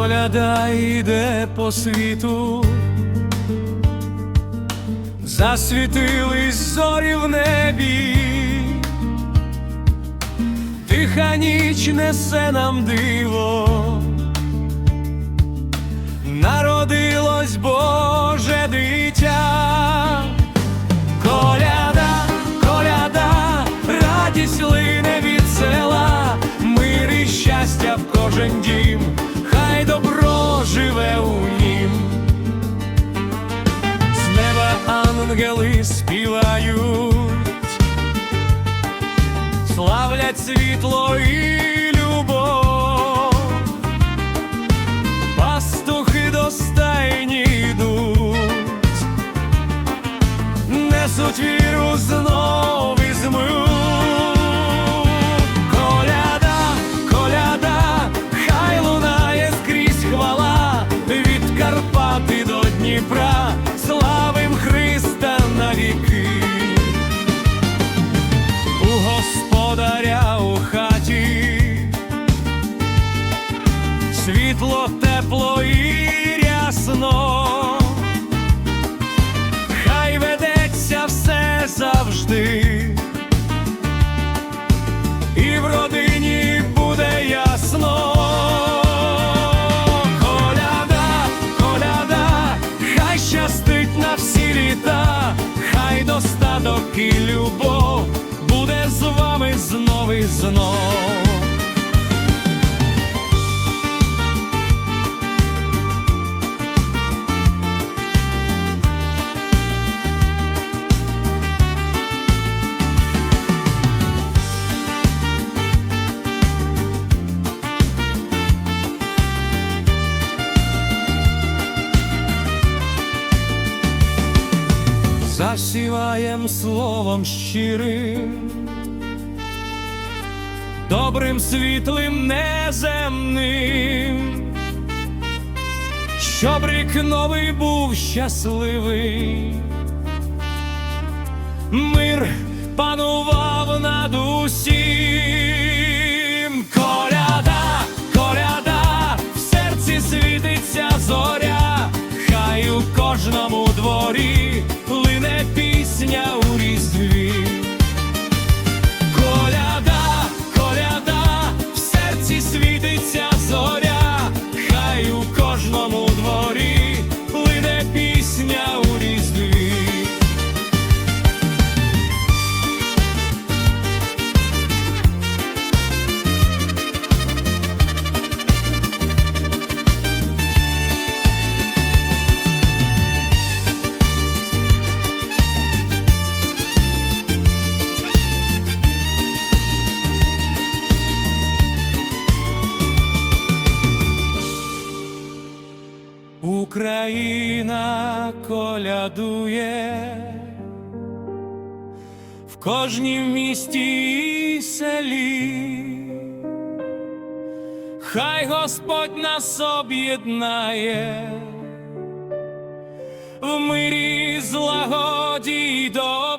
коляда йде по світу, засвітились зорі в небі, тиха ніч несе нам диво, народилось Боже славлять світло і світло, тепло і рясно. Хай ведеться все завжди, і в родині буде ясно. Коляда, коляда, хай щастить на всі літа, хай достаток і любов буде з вами знов і знов. Засіваєм словом щирим, добрим світлим неземним, щоб рік новий був щасливий, мир панував над усім. Коляда, коляда, в серці світиться Україна колядує в кожнім місті і селі, хай Господь нас об'єднає в мирі, злагоді й добрі.